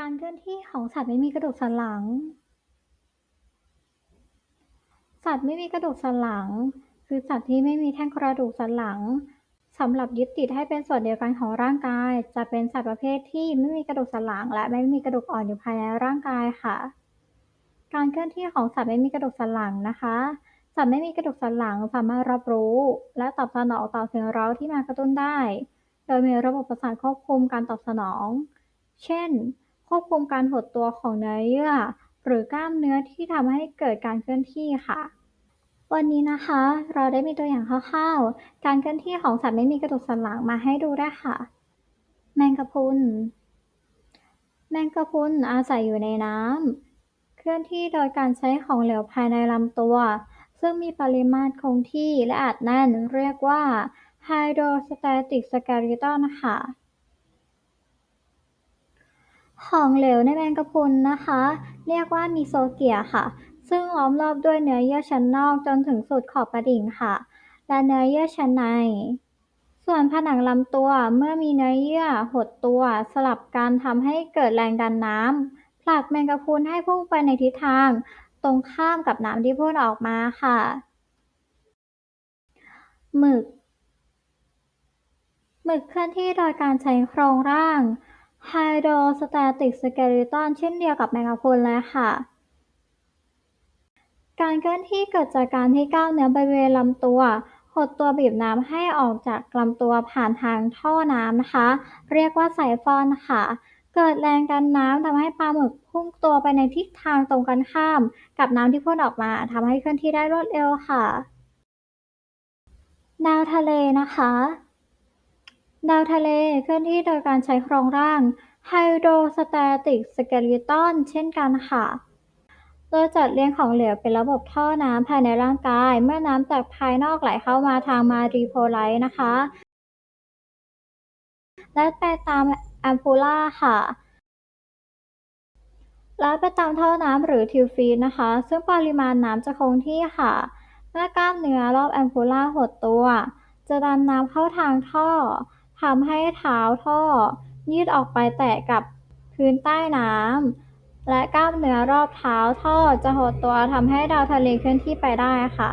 การเคลื่อนที่ของสัตว์ไม่มีกระดูกสันหลัง สัตว์ไม่มีกระดูกสันหลัง คือสัตว์ที่ไม่มีแท่งกระดูกสันหลังสำหรับยึดติดให้เป็นส่วนเดียวกันของร่างกาย จะเป็นสัตว์ประเภทที่ไม่มีกระดูกสันหลัง และไม่มีกระดูกอ่อนอยู่ภายในร่างกายค่ะ การเคลื่อนที่ของสัตว์ไม่มีกระดูกสันหลังนะคะสัตว์ไม่มีกระดูกสันหลังสามารถรับรู้ และตอบสนองต่อเสิ่งเร้าที่มากระตุ้นได้ โดยมีระบบประสาทควบคุมการตอบสนอง เช่น ควบคุมการหดตัวของเนื้อเยื่อ หรือกล้ามเนื้อที่ทำให้เกิดการเคลื่อนที่ค่ะ วันนี้นะคะ เราได้มีตัวอย่างคร่าวๆ การเคลื่อนที่ของสัตว์ไม่มีกระดูกสันหลังมาให้ดูด้ค่ะ แมงกะพรุน แมงกะพรุนอาศัยอยู่ในน้ำ เคลื่อนที่โดยการใช้ของเหลวภายในลำตัว ซึ่งมีปริมาตรคงที่และอัดแน่นเรียกว่า Hydrostatic Skeleton ค่ะ ของเหลวในแมงกะพรุนนะคะ เรียกว่ามีโซเกียค่ะ ซึ่งล้อมรอบด้วยเนื้อเยื่อชั้นนอกจนถึงสุดขอบกระดิ่งค่ะ และเนื้อเยื่อชั้นใน ส่วนผนังลำตัวเมื่อมีเนื้อเยื่อหดตัว สลับกันทำให้เกิดแรงดันน้ำผลักแมงกะพรุนให้พุ่งไปในทิศทาง ตรงข้ามกับน้ำที่พ่นออกมาค่ะหมึกหมึกเคลื่อนที่โดยการใช้โครงร่าง Hydrostatic Skeleton เช่นเดียวกับแมงกะพรุนเลยค่ะ การเคลื่อนที่เกิดจากการที่กล้ามเนื้อบริเวณลำตัวหดตัวบีบน้ำให้ออกจากลำตัวผ่านทางท่อน้ำนะคะ เรียกว่าไซฟอนค่ะ เกิดแรงดันน้ำทำให้ปลาหมึกพุ่งตัวไปในทิศทางตรงกันข้าม กับน้ำที่พ่นออกมาทำให้เคลื่อนที่ได้รวดเร็วค่ะ ดาวทะเลนะคะ ดาวทะเลเคลื่อนที่โดยการใช้โครงร่าง Hydrostatic Skeleton เช่นกันค่ะ โดยจัดเรียงของเหลวเป็นระบบท่อน้ำภายในร่างกาย เมื่อน้ำจากภายนอกไหลเข้ามาทางมารีโพไลต์นะคะ และไปตามแอมพูล่าค่ะและไปตามท่อน้ำหรือทิวฟีดนะคะ ซึ่งปริมาณน้ำจะคงที่ค่ะ เมื่อกล้ามเนื้อรอบแอมพูล่าหดตัว จะดันน้ำเข้าทางท่อ ทำให้เท้าท่อ ยืดออกไปแตะกับพื้นใต้น้ำและกล้ามเนื้อรอบเท้าท่อจะหดตัวทำให้ดาวทะเลเคลื่อนที่ไปได้ค่ะ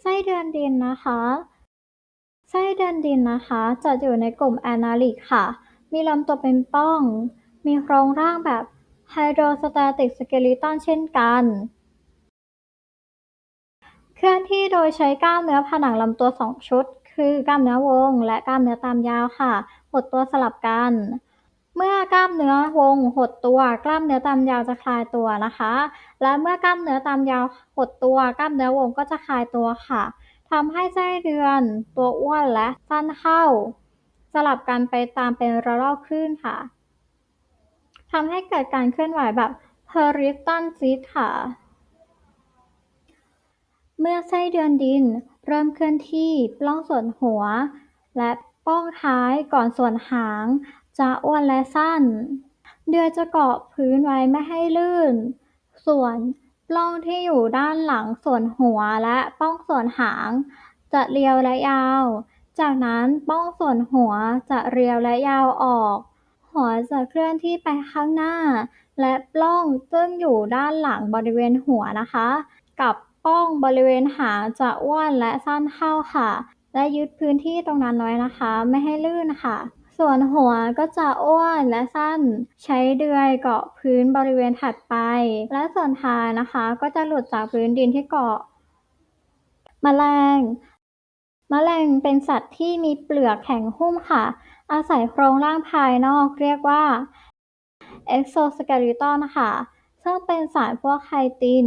ไส้เดือนดินนะคะไส้เดือนดินนะคะจะอยู่ในกลุ่มแอนาลิกค่ะ มีลำตัวเป็นป้อง มีโครงร่างแบบ Hydrostatic Skeleton เช่นกัน เคลื่อนที่โดยใช้กล้ามเนื้อผนังลำตัวสองชุด คือกล้ามเนื้อวงและกล้ามเนื้อตามยาวค่ะ หดตัวสลับกัน เมื่อกล้ามเนื้อวงหดตัว กล้ามเนื้อตามยาวจะคลายตัวนะคะ และเมื่อกล้ามเนื้อตามยาวหดตัว กล้ามเนื้อวงก็จะคลายตัวค่ะทำให้ไส้เดือนตัวอ้วนและสั้นเข้า สลับกันไปตามเป็นระลอกคลื่นค่ะทำให้เกิดการเคลื่อนไหวแบบ Horizon Shift ค่ะ เมื่อไส้เดือนดินเริ่มเคลื่อนที่ปล้องส่วนหัว และป้องท้ายก่อนส่วนหาง จะอ้วนและสั้น เดือยจะเกาะพื้นไว้ไม่ให้ลื่น ส่วนปล้องที่อยู่ด้านหลังส่วนหัวและป้องส่วนหาง จะเรียวและยาว จากนั้นป้องส่วนหัวจะเรียวและยาวออก หัวจะเคลื่อนที่ไปข้างหน้า และปล้องซึ่งอยู่ด้านหลังบริเวณหัวนะคะ กับ ป้องบริเวณหางจะอ้วนและสั้นเข้าค่ะ และยึดพื้นที่ตรงนั้นไว้นะคะ ไม่ให้ลื่นค่ะ ส่วนหัวก็จะอ้วนและสั้น ใช้เดือยเกาะพื้นบริเวณถัดไป และส่วนท้ายนะคะ ก็จะหลุดจากพื้นดินที่เกาะแมลงแมลงเป็นสัตว์ที่มีเปลือกแข็งหุ้มค่ะ อาศัยโครงร่างภายนอกเรียกว่า Exoskeleton ค่ะ ซึ่งเป็นสารพวกไคติน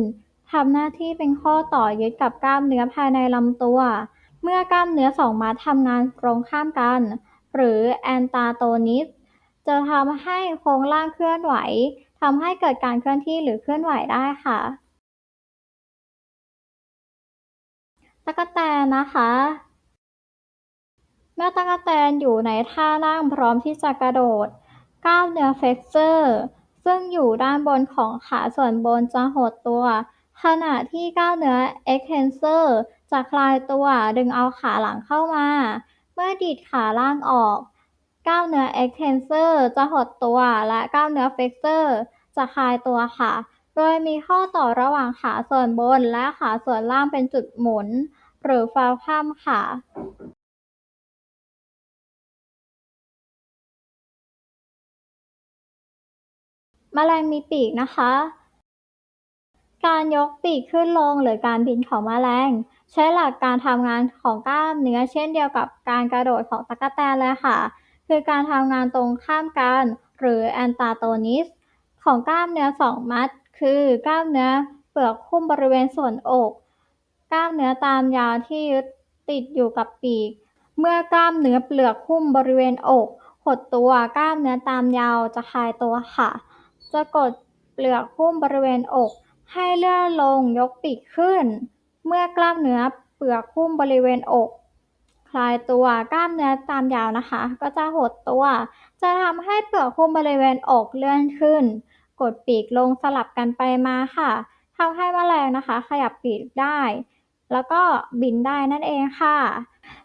ทำหน้าที่เป็นข้อต่อยึดกับกล้ามเนื้อภายในลำตัว เมื่อกล้ามเนื้อสองมัดทำงานตรงข้ามกัน หรือแอนตาโตนิสจะทำให้โครงร่างเคลื่อนไหวทำให้เกิดการเคลื่อนที่หรือเคลื่อนไหวได้ค่ะตั๊กแตนนะคะ เมื่อตั๊กแตนอยู่ในท่านั่งพร้อมที่จะกระโดดกล้ามเนื้อเฟกเซอร์ ซึ่งอยู่ด้านบนของขาส่วนบนจะหดตัว ขณะที่กล้ามเนื้อเอ็กเทนเซอร์จะคลายตัวดึงเอาขาหลังเข้ามา เมื่อดีดขาล่างออก กล้ามเนื้อ extensor จะหดตัวและกล้ามเนื้อ flexor จะคลายตัวค่ะ โดยมีข้อต่อระหว่างขาส่วนบนและขาส่วนล่างเป็นจุดหมุน หรือ fulcrum ค่ะแมลงมีปีกนะคะ การยกปีกขึ้นลงหรือการบินของแมลง ใช้หลักการทำงานของกล้ามเนื้อเช่นเดียวกับการกระโดดของตั๊กแตนเลยค่ะ คือการทำงานตรงข้ามกันหรือ antagonist ของกล้ามเนื้อสองมัด คือกล้ามเนื้อเปลือกหุ้มบริเวณส่วนอก กล้ามเนื้อตามยาวที่ยึดติดอยู่กับปีก เมื่อกล้ามเนื้อเปลือกหุ้มบริเวณอก หดตัวกล้ามเนื้อตามยาวจะคลายตัวค่ะ จะกดเปลือกหุ้มบริเวณอก ให้เลื่อนลงยกปีกขึ้น เมื่อกล้ามเนื้อเปลือกหุ้มบริเวณอก คลายตัวกล้ามเนื้อตามยาวนะคะ ก็จะหดตัว จะทำให้เปลือกหุ้มบริเวณอกเลื่อนขึ้น กดปีกลงสลับกันไปมาค่ะทำให้แมลงนะคะ ขยับปีกได้ แล้วก็บินได้นั่นเองค่ะ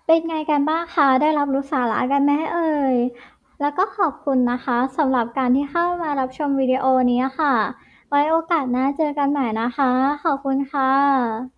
เป็นไงกันบ้างคะได้รับรู้สาระกันไหมเอ่ยแล้วก็ขอบคุณนะคะสำหรับการที่เข้ามารับชมวิดีโอนี้ค่ะ ไว้โอกาสหน้าเจอกันใหม่นะคะ ขอบคุณค่ะ